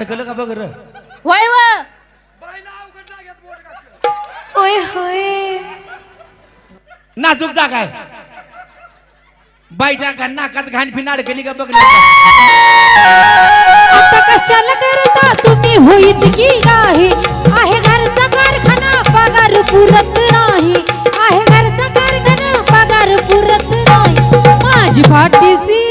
अडकलं का बघ र? वय व. ओय होय. नाजूक जागा आहे. बाईच्या घाण नाकात घाण फिन अडकली का बघ ना आता कशाला करता तुम्ही? हो इतकी गाही आहे घरचा कारखाना पगार पुरत नाही. आहे घरचा कारखाना पगार पुरत नाही. माझी फाटीसी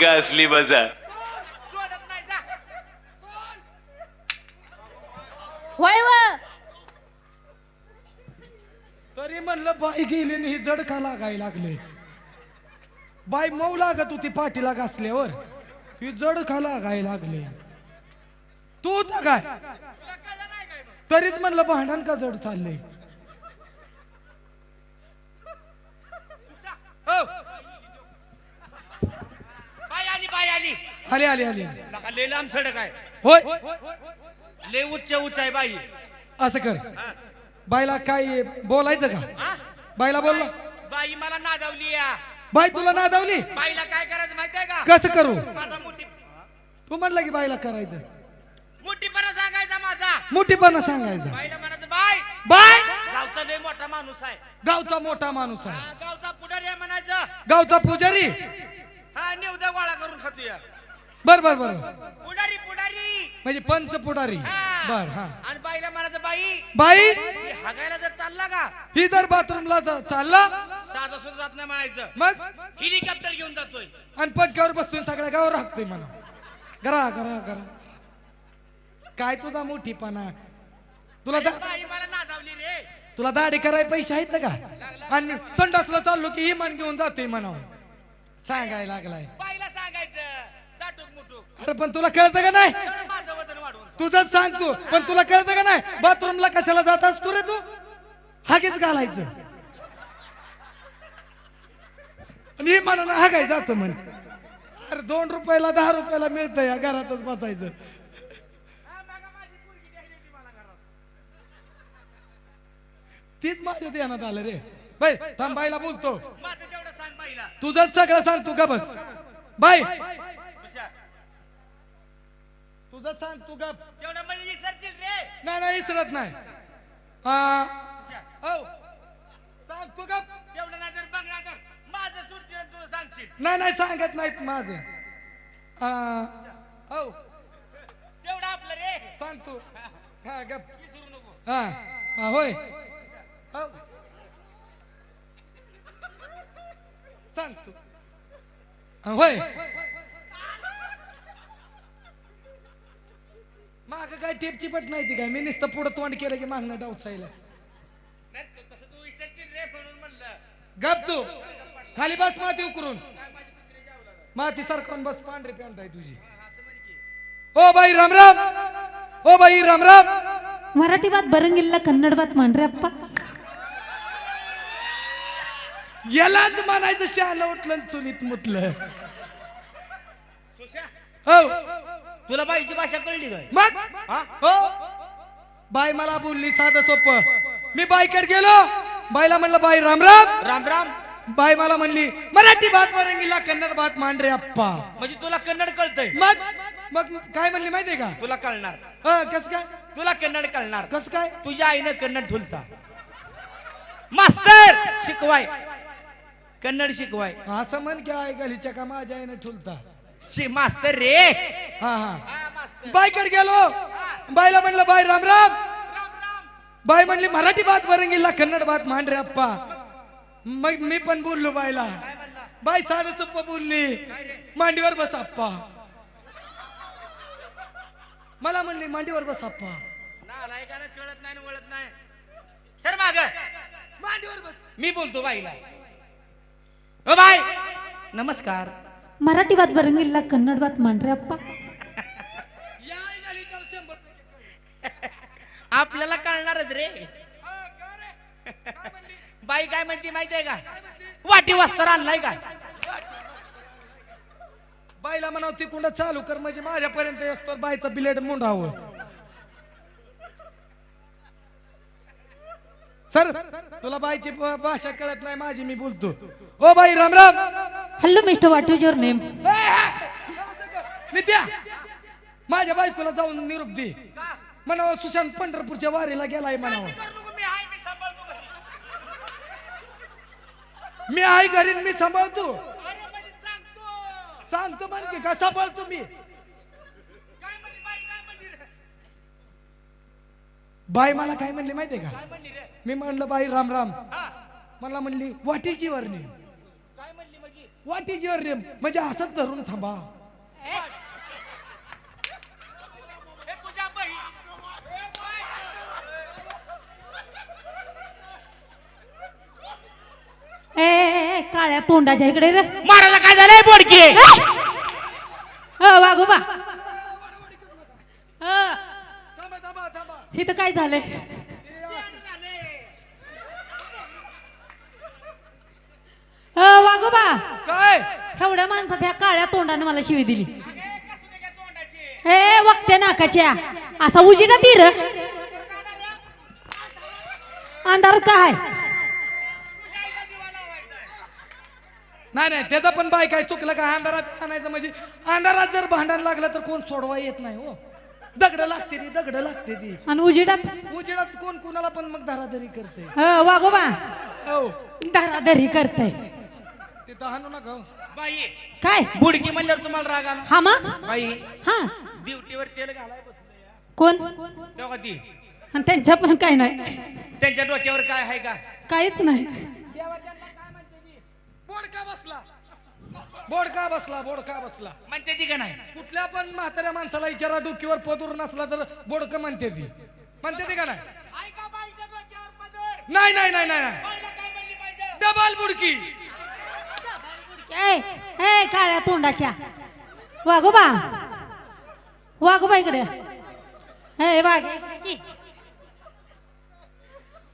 आएगा असली मजा व. तरी म्हणलं बाई गेली आणि ही जड का लागायला लागले. बाई मऊ लागत होती पाठीला घासल्यावर. ही जड का लागायला लागले. तू होता काय? तरीच म्हणलं भांडण का जड चाललंय हो, बाई आली बाई आली आली आली. नका लय लांब सडक आहे. होय. लय उच्च उच्च आहे बाई. असं कर. बाईला काय बोलायचं का? हा? बाईला बोलला. बाई मला नादावली या. बाई तुला नादावली? बाईला काय करायचं माहितीये का? कसं करू? माझा मोठी तू म्हणलं की बाईला करायचं. मोठीपणा सांगायचा माझा. मोठीपणा सांगायचं. बाईला म्हणायचं बाय बाय गावचा लय मोठा माणूस आहे. गावचा मोठा माणूस आहे. हा, गावचा पुढारी आहे म्हणायचं. गावचा पुजारी? हा निवद्या गोळा करून खातोय. बर बर बर पुढारी पुढारी. म्हणजे पंच पुढारी. हा. बर हा. आणि बाईला म्हणायचं बाई बाई? ही हागायला जर चालला का? ही जर बाथरूमला जा- चालला? साधा सुद्धा जात नाही म्हणायचं. मग? हेलिकॉप्टर घेऊन जातोय. आणि पंख्यावर बसतोय सगळ्या गावावर राखतोय मला. करा करा करा काय तुझा मोठीपणा? तुला दा- बाई मला नादावली रे. तुला दाढी करायला पैसे आहेत ना का? आणि संडासला चाललो की इमान घेऊन जातोय म्हणा सांगायला लागलाय. अरे पण तुला कळतं का नाही? तेवढं माझं वजन वाढवून सांग. तुझंच सांग तू. पण तुला कळतं का नाही? बाथरूमला कशाला जातास तू रे तू? हागेच घालायचं. आणि म्हणून हागाय जात म्हण. अरे दोन रुपयाला दहा रुपयाला मिळतं या घरातच बसायचं. तीच माझ्या ध्यानात आलं रे. बाय थांबायला बोलतो. माझं तेवढं सांग बाईला. तुझंच सगळं सांग तू का बस. बाय हुशार. तुझं सांग तू गप. तेवढं म्हणजे विसरतील रे. नाही नाही इसरत नाही. आ, हो. सांग तू गप. तेवढं नाही जर बघणार तर माझं सुटतील आणि तुला सांगशील. नाही नाही सांगत नाहीत माझं. आ, हो तेवढं आपलं रे. सांग तू. हा गप. विसरू नको. हा. हा होय. हो. सांग तू. हा, होय. माग काय टेपची पट नाही ती काय? मी नुसतं पुढं तोंड केलं की मागणं डावचायला गप तू. खाली बस माती उकरून. माती सरकवून बस पांढरी पॅन्ट आहे तुझी. ओ बाई राम राम. ओ बाई राम राम. मराठी बात बरंगिल्ला कन्नड बात मांडरे अप्पा यालाच म्हणायचं शाला उठलं चुलीत मुतलं. हो. तुला बाईची भाषा कळली काय? मग? हा? हो. बाई मला बोलली साधं सोपं. मी बाईकडे गेलो. बाईला म्हणलं बाई राम राम. राम राम. बाई मला म्हणली मराठी भात वरंगीला कन्नड भात मांडरे अप्पा. म्हणजे तुला कन्नड कळतंय? मग? मग काय म्हणली माहितीये का? तुला कळणार. हा, कस काय? तुला कन्नड कळणार. कस काय? तुझ्या आईनं कन्नड ठुलता. मास्तर शिकवाय. कन्नड शिकवाय. असं म्हण की आई गलीच्या का माझ्या आईने ठुलता? शि मास्तर रे हा हा. बाईकडे गेलो. बाईला म्हणलं बाई राम राम. राम राम. बाई म्हणली मराठी बात बरंगीला कन्नड बात मांडरे अप्पा मग मी पण बोललो बाईला. बाई साधं सोप्प बोलली. मांडीवर बस अप्पा मला म्हणली मांडीवर बस अप्पा कळत नाही वळत नाही. सर माग. मांडीवर बस. मी बोलतो बाईला. ओ बाय नमस्कार. मराठी बात बरंगीला कन्नड बात मांडरे अप्पा या आई झाली तर शंभर टक्के. आपल्याला कळणारच रे. हा? बाई काय म्हणते माहितीये का? वाटी वस्त्र आणलाय का? बाईला म्हणाव ती कुंड चालू कर म्हणजे माझ्यापर्यंत असतो बाईचं बिलेट मुंडावं. सर तुला बाईची भाषा कळत नाही माझी मी बोलतो. ओ बाई Ram Ram. Hello mister what is your name Nitya माझ्या बायकोला जाऊन निरोप दे. म्हणावं सुशांत पंढरपूरच्या वारीला गेलाय म्हणावं. मी आहे घरी. मी सांभाळतो. सांगतो. म्हण की का सांभाळतो मी? बाई मला काय म्हणली माहितीये का? मी म्हणलं बाई राम राम. मला म्हणली वाटीची वर्णी वाटीची वर्णी म्हणजे असंच धरून थांबा ए, ए ए, काळ्या तोंडाच्या इकडे रे. मारायला काय झालंय बोडकी? हो हो, थांबा इथं काय झालंय? हो वागोबा काय? एवढ्या माणसात ह्या काळ्या तोंडाने मला शिवी दिली. ए वक्त्या नाकाच्या. असा उजिडा तीर अंधार काय? नाही नाही त्याचा पण बाय काय चुकलं का? अंधारात आणायचं म्हणजे अंधारात जर भांडण लागलं तर कोण सोडवा येत नाही हो. दगड लागते ती दगड लागते ती. आणि उजिडात? उजेडात कोण कुणाला पण मग धराधरी करते हो वागोबा हो. धराधरी करते तिथं हाणू नका हो. बाई काय? बुडकी म्हणल्यावर तुम्हाला राग आला. हा मग? बाई हा. ड्युटीवर तेल घालाय बसलोय. कोण? तेव्हा ती. आणि त्यांच्या पण काय नाही. त्यांच्या डोक्यावर काय आहे का? काहीच नाही. बोर्ड का बसला. बोर्ड का बसला बोर्ड का बसला. म्हणते ती का नाही? कुठल्या पण म्हाताऱ्या माणसाला विचारा डोकीवर पदूर नसला तर बोडक म्हणते ती. म्हणते ती का नाही? नाही नाही नाही नाही डबल बुडकी. ए ए काळ्या तोंडाच्या. वागोबा वागोबा इकडे. ए वाघ इकडे की.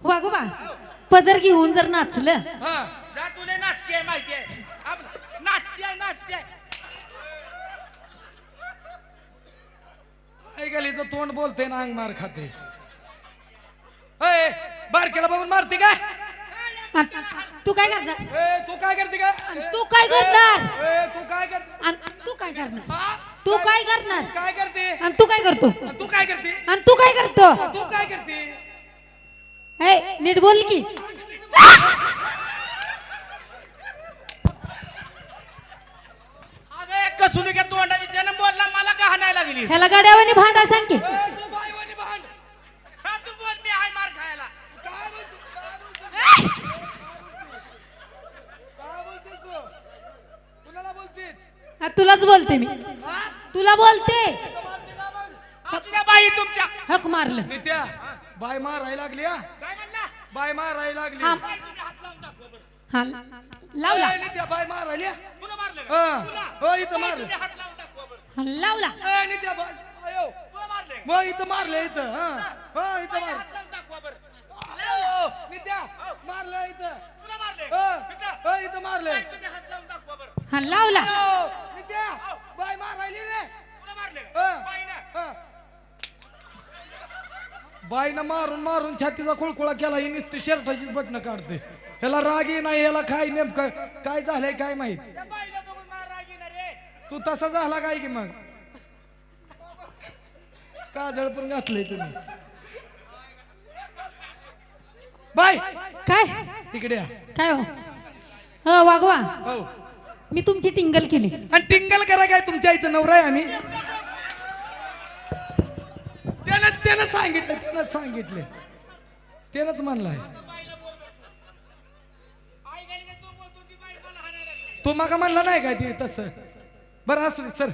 वागोबा पदर घेऊन जर नाचलं हा जा तुला नाचकी आहे माहिती आहे आप- नाचती नाचती तोंड बोलते ना अंग मार खाते ए, बारकेला बघून मारते काय आणि तू काय करणार ए, तू काय करते काय तू काय करणार ए, तू काय करते आणि तू काय करणार हा? तू काय करणार तू काय करते आणि तू काय करतो तू काय करते आणि तू काय करतो तू काय करते नीट बोल की तोंडाची त्यानं बोलला मला का हाणायला लागली ह्याला गाड्यावानी भांडा सांग की ए, तू बाईवानी भांड. हा तू बोल मी आहे मार खायला काय बोलते? काय बोलते? काय बोलते तू? कुणाला बोलतेस? हा, तुलाच बोलते मी हा? तुला बोलते बाई तुमच्या हक मारलं नित्या बाय मारायला लागली हा बाय मारायला लागली हा बाई, तुम्ही हात लावून दाखवा बरं. हा लावला ए, नित्या बाय मारायली हा? तुला मारलं का? हा. तुला? हो इथं बाई, मारलं तुम्ही हात लावून दाखवा बरं. हा, लावला ए, नित्या बाय अयो तुला मारलं का? हो इथं मारलं इथं हा हो इथं बाई, मार हात लावून दाखवा बरं. अयो, नित्या मारलं इथं तुला मारलं हो का? इथं. हो, इथं मारलं बाई, तुम्ही हात लावून दाखवा बरं. हा लावला अयो, नित्या बाय मारायली रे तुला मारलं का? हा. बाईनं. बाईनं मारून मारून छातीचा खुळखुळा केला ही नुसती शर्टाचीच बटणं काढते. ह्याला रागी नाही याला काय नेमकं काय झालंय काय माहीत. तू तसा झाला काय की मग? काजळ पण घातलंय तुम्ही. बाय काय? इकडे या. काय हो? हो वागवा हो. मी तुमची टिंगल केली. आणि टिंगल करा काय तुमच्या आईचं नवरा आहे आम्ही. त्यानं त्यानं सांगितलं त्यानं सांगितलं. त्यानंच म्हणलाय तू मागा म्हणला नाही काय ते तसं? बरं असू दे सर.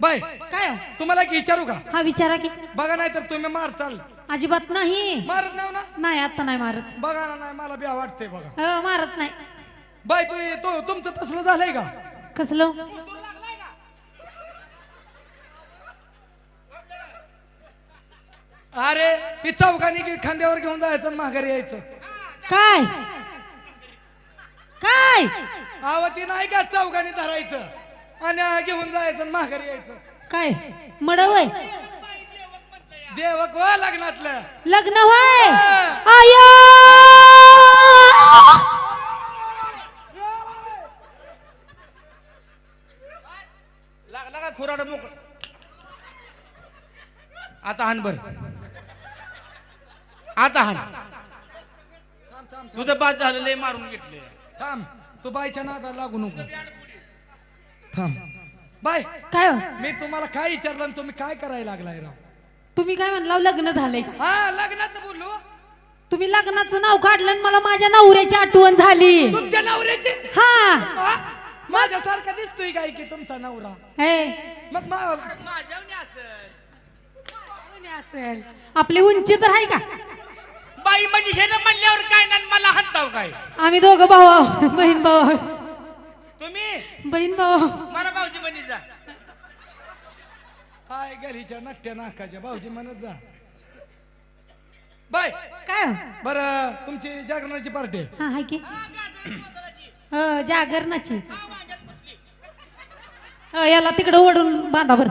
बाय. काय हो? तुम्हाला की विचारू का? हा विचारा की. बघा नाही तर तुम्ही मार चाल. अजिबात नाही. मारत नाही ना? नाही आता नाही मारत. बघा ना नाही मला बिया वाटतंय बघा. हो, मारत नाही. बाय तू तो तुमचं तसलं झालंय का? कसलं? अरे ती चौकानी की खांद्यावर घेऊन जायचं आणि माघारी यायचं. काय? काय? अहो ती नाही का चौकानी धरायचं? आणि घेऊन जायचं आणि माघारी यायचं. काय? मडवय देवक व लग्नातलं. लग्न होय हा. आयो! लागला का खुराड मोकळ. आता आता हान. तुझं बाद झालं लय मारून घेतले थांब तू बायच्या नादाला लागू नको. थांब. बाय. काय हो? मी तुम्हाला काय विचारलं आणि तुम्ही काय करायला लागलाय राव? तुम्ही काय म्हणला लग्न झालंय का? हा लग्नाचं बोललो तुम्ही लग्नाचं नाव काढलं आणि मला माझ्या नवऱ्याची आठवण झाली. तुमच्या नवऱ्याची? हा. हा? माझ्यासारखा दिसतोय काय की तुमचा नवरा? हे. मग मा- असेल आपली उंची तर आहे का? बाई म्हणजे हे ना म्हणल्यावर काय नाही मला हाणताव काय? आम्ही दोघं भाऊ आहो. बहीण भाऊ आहो. तुम्ही? बहीण भाऊ आहो. मला भाऊजी बनी जा. हाय गरीच्या नट्या नाकाच्या भाऊजी म्हणत जा. बाय. काय हो? बर तुमची जागरणाची पार्टी. आहे हा हाय की. हो जागरणाची. हो, याला तिकडे ओढून बांधा बर.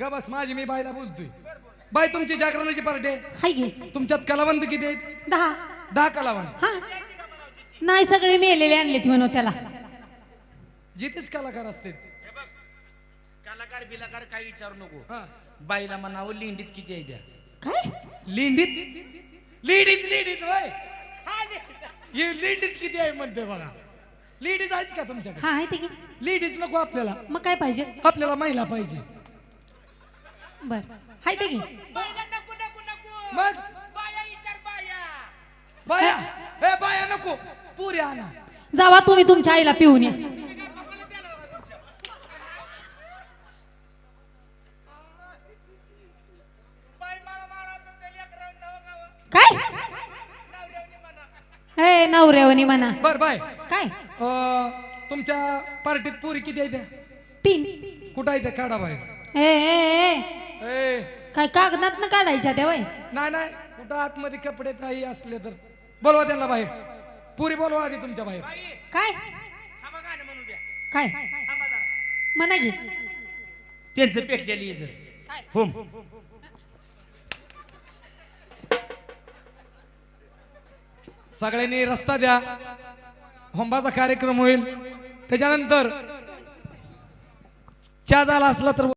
ग बस माझी मी बायला बोलतोय. बाय तुमची जागरणाची पार्टी. आहे हाय की. तुमच्यात कलावंत किती आहेत? दहा. दहा कलावंत. हा. नाही सगळे मेलेले आणलेत म्हणून त्याला. जिथेच कलाकार असते कलाकार बिलाकार काही विचारू नको. हा. बाईला म्हणावं लिंडीत किती आहे द्या काय? लिंडीत? लेडीज लेडीज वय हे लेडीज किती आहे म्हणते बघा. लेडीज आहेत का तुमच्याकडे? हा आहे ते की. लेडीज नको आपल्याला. मग काय पाहिजे? आपल्याला महिला पाहिजे. बर. हाय ते की. मग? बाया हे बाया. नको. पुरे आणा. जावा तुम्ही तुमच्या आईला पिऊन या. काय? हे नवऱ्यावनी म्हणा. बर बाय. काय? अं, तुमच्या पार्टीत पुरी किती आहे त्या? तीन. कुठं आहे त्या? काढा बाहेर ए ए ए. ए. काय कागदात न काढायच्या त्या वय नाही नाही. कुठं आतमध्ये कपडे काही असले तर. बोलवा त्यांना बाहेर. पुरी बोलवा आधी तुमच्या बाहेर. काय? काय? म्हणा की. त्यांचं पेटलेली काय? हो सगळ्यांनी रस्ता द्या. होंबाचा कार्यक्रम होईल. त्याच्यानंतर चहा झाला असला तर